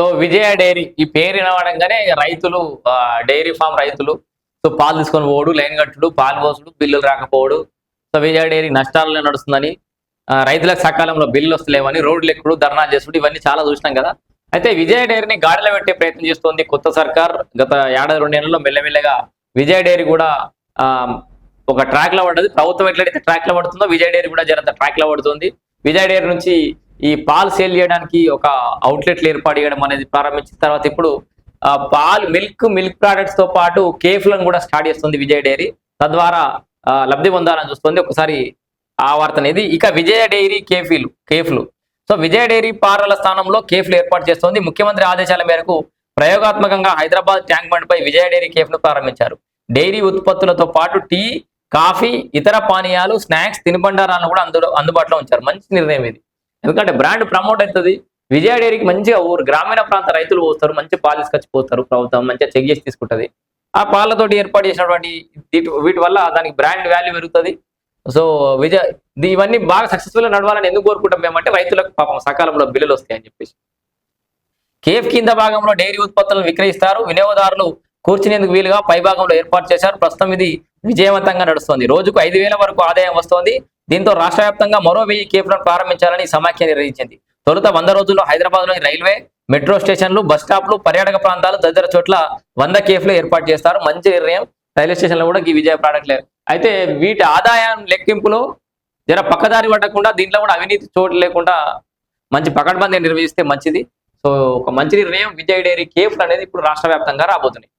So Vijaya dairy ఈ పేరు వినవడంగానే రైతులు డైరీ ఫామ్ రైతులు. సో పాలు తీసుకొని పోడు లైన్ కట్టుడు పాలు పోసుడు బిల్లులు రాకపోవడు. సో విజయ డైరీ నష్టాలలో నడుస్తుందని రైతులకు సకాలంలో బిల్లులు వస్తలేవని రోడ్లు ఎక్కుడు ధర్నా చేసుడు ఇవన్నీ చాలా చూసినాం కదా. అయితే విజయ డైరీని గాడిలో పెట్టే ప్రయత్నం చేస్తోంది కొత్త సర్కార్. గత ఏడాది రెండు నెలల్లో మెల్లమెల్లగా విజయ డైరీ కూడా ఒక ట్రాక్లో పడ్డది. ప్రభుత్వం ఎట్లయితే ట్రాక్లో పడుతుందో విజయ డైరీ కూడా జరంత ట్రాక్లో పడుతుంది. విజయ డైరీ నుంచి ఈ పాలు సేల్ చేయడానికి ఒక అవుట్లెట్లు ఏర్పాటు చేయడం అనేది ప్రారంభించిన తర్వాత ఇప్పుడు ఆ, పాలు మిల్క్ మిల్క్ ప్రోడక్ట్స్తో పాటు కేఫ్లను కూడా స్టార్ట్ చేస్తుంది విజయ డైరీ. తద్వారా లబ్ధి పొందాలని చూస్తుంది. ఒకసారి ఆ వార్త అనేది. ఇక విజయ డైరీ కేఫీలు కేఫ్లు. సో విజయ డైరీ పార్లల స్థానంలో కేఫ్లు ఏర్పాటు చేస్తోంది. ముఖ్యమంత్రి ఆదేశాల మేరకు ప్రయోగాత్మకంగా హైదరాబాద్ ట్యాంక్ బండ్ పై విజయ డైరీ కేఫ్ను ప్రారంభించారు. డైరీ ఉత్పత్తులతో పాటు టీ కాఫీ ఇతర పానీయాలు స్నాక్స్ తినుబండారాలను కూడా అందులో అందుబాటులో ఉంచారు. మంచి నిర్ణయం ఇది. ఎందుకంటే బ్రాండ్ ప్రమోట్ అవుతుంది. విజయ డైరీకి మంచిగా ఊరు గ్రామీణ ప్రాంత రైతులు పోస్తారు మంచి పాలు తీసుకొచ్చిపోతారు ప్రభుత్వం మంచిగా చెక్ చేసి తీసుకుంటది. ఆ పాలతోటి ఏర్పాటు చేసినటువంటి వీటి- వల్ల దానికి బ్రాండ్ వాల్యూ పెరుగుతుంది. సో విజయ ఇవన్నీ బాగా సక్సెస్ఫుల్గా నడవాలని ఎందుకు కోరుకుంటాం మేమంటే రైతులకు పాపం సకాలంలో బిల్లులు వస్తాయని చెప్పేసి. కేఫ్ కింద భాగంలో డైరీ ఉత్పత్తులను విక్రయిస్తారు. వినియోగదారులు కూర్చునేందుకు వీలుగా పై భాగంలో ఏర్పాటు చేశారు. ప్రస్తుతం ఇది విజయవంతంగా నడుస్తుంది. రోజుకు ఐదు వేల వరకు ఆదాయం వస్తోంది. దీంతో రాష్ట్ర వ్యాప్తంగా మరో వెయ్యి కేఫ్లను ప్రారంభించాలని సమాఖ్య నిర్ణయించింది. తొలుత వంద రోజుల్లో హైదరాబాద్లోని రైల్వే మెట్రో స్టేషన్లు బస్ స్టాప్లు పర్యాటక ప్రాంతాలు తదితర చోట్ల వంద కేఫ్లు ఏర్పాటు చేస్తారు. మంచి నిర్ణయం రైల్వే స్టేషన్లో కూడా ఈ విజయ ప్రోడక్ట్ లేదు అయితే వీటి ఆదాయం లెక్కింపులో జర పక్కదారి పట్టకుండా దీంట్లో కూడా అవినీతి చోటు లేకుండా మంచి పకడ్బందీ నిర్వహిస్తే మంచిది. సో ఒక మంచి నిర్ణయం విజయ్ డైరీ కేఫ్లు అనేది ఇప్పుడు రాష్ట్ర వ్యాప్తంగా రాబోతున్నాయి.